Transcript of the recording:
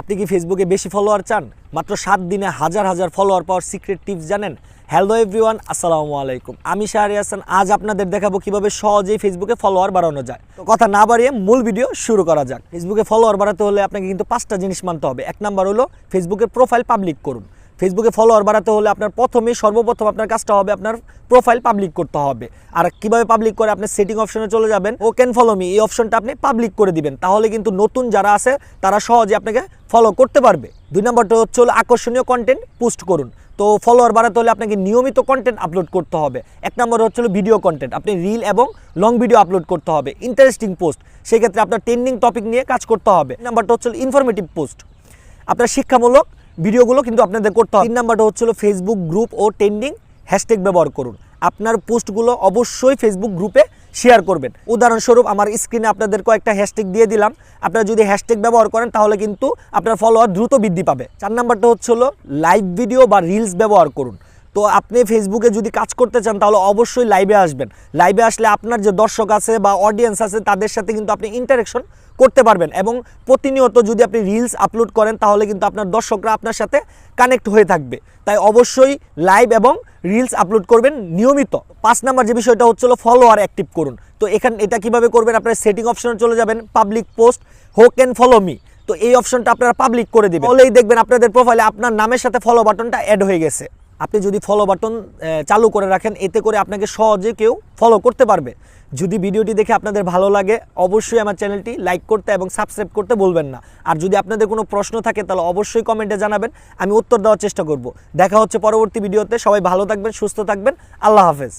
আপনি কি ফেসবুকে বেশি ফলোয়ার চান? মাত্র সাত দিনে হাজার হাজার ফলোয়ার পাওয়ার সিক্রেট টিপস জানেন? হ্যালো এভরিওয়ান আসসালামু আলাইকুম। আমি শাহরি হাসান, আজ আপনাদের দেখাবো কীভাবে সহজেই ফেসবুকে ফলোয়ার বাড়ানো যায়। তো কথা না বাড়িয়ে মূল ভিডিও শুরু করা যাক। ফেসবুকে ফলোয়ার বাড়াতে হলে আপনাকে কিন্তু পাঁচটা জিনিস মানতে হবে। এক নাম্বার হলো ফেসবুকের প্রোফাইল পাবলিক করুন। ফেসবুকে ফলোয়ার বাড়াতে হলে আপনার প্রথমে সর্বপ্রথম আপনার কাজটা হবে আপনার প্রোফাইল পাবলিক করতে হবে। আর কীভাবে পাবলিক করে? আপনি সেটিং অপশনে চলে যাবেন। ও ক্যান ফলো মি এই অপশনটা আপনি পাবলিক করে দিবেন। তাহলে কিন্তু নতুন যারা আছে, তারা সহজে আপনাকে ফলো করতে পারবে। দুই নম্বরটা হচ্ছে হলো আকর্ষণীয় কন্টেন্ট পোস্ট করুন। তো ফলোয়ার বাড়াতে হলে আপনাকে নিয়মিত কন্টেন্ট আপলোড করতে হবে। এক নম্বর হচ্ছে ভিডিও কন্টেন্ট আপনি রিল এবং লং ভিডিও আপলোড করতে হবে। ইন্টারেস্টিং পোস্ট সেক্ষেত্রে আপনার ট্রেন্ডিং টপিক নিয়ে কাজ করতে হবে। নাম্বারটা হচ্ছে ইনফরমেটিভ পোস্ট আপনার শিক্ষামূলক ভিডিওগুলো কিন্তু আপনাদের করতে হবে। তিন নাম্বারটা হচ্ছিল ফেসবুক গ্রুপ ও ট্রেন্ডিং হ্যাশট্যাগ ব্যবহার করুন। আপনার পোস্টগুলো অবশ্যই ফেসবুক গ্রুপে শেয়ার করবেন। উদাহরণস্বরূপ, আমার স্ক্রিনে আপনাদের কয়েকটা হ্যাশট্যাগ দিয়ে দিলাম। আপনারা যদি হ্যাশট্যাগ ব্যবহার করেন, তাহলে কিন্তু আপনার ফলোয়ার দ্রুত বৃদ্ধি পাবে। চার নাম্বারটা হচ্ছে হলো লাইভ ভিডিও বা রিলস ব্যবহার করুন। তো আপনি ফেসবুকে যদি কাজ করতে চান, তাহলে অবশ্যই লাইভে আসবেন। লাইভে আসলে আপনার যে দর্শক আছে বা অডিয়েন্স আছে, তাদের সাথে কিন্তু আপনি ইন্টারেকশন করতে পারবেন এবং প্রতিনিয়ত যদি আপনি রিলস আপলোড করেন, তাহলে কিন্তু আপনার দর্শকরা আপনার সাথে কানেক্ট হয়ে থাকবে। তাই অবশ্যই লাইভ এবং রিলস আপলোড করবেন নিয়মিত। পাঁচ নাম্বার যে বিষয়টা হচ্ছিল ফলোয়ার অ্যাক্টিভ করুন। তো এখানে, এটা কীভাবে করবেন? আপনার সেটিং অপশনে চলে যাবেন public post who can follow me তো এই অপশনটা আপনারা পাবলিক করে দিবেন। তাহলেই দেখবেন আপনাদের প্রোফাইলে আপনার নামের সাথে ফলো বাটনটা অ্যাড হয়ে গেছে। আপনি যদি ফলো বাটন চালু করে রাখেন, এতে করে আপনাকে সহজে কেউ ফলো করতে পারবে। যদি ভিডিওটি দেখে আপনাদের ভালো লাগে, অবশ্যই আমার চ্যানেলটি লাইক করতে এবং সাবস্ক্রাইব করতে বলবেন না। আর যদি আপনাদের কোনো প্রশ্ন থাকে, তাহলে অবশ্যই কমেন্টে জানাবেন, আমি উত্তর দেওয়ার চেষ্টা করব। দেখা হচ্ছে পরবর্তী ভিডিওতে, সবাই ভালো থাকবেন, সুস্থ থাকবেন, আল্লাহ হাফেজ।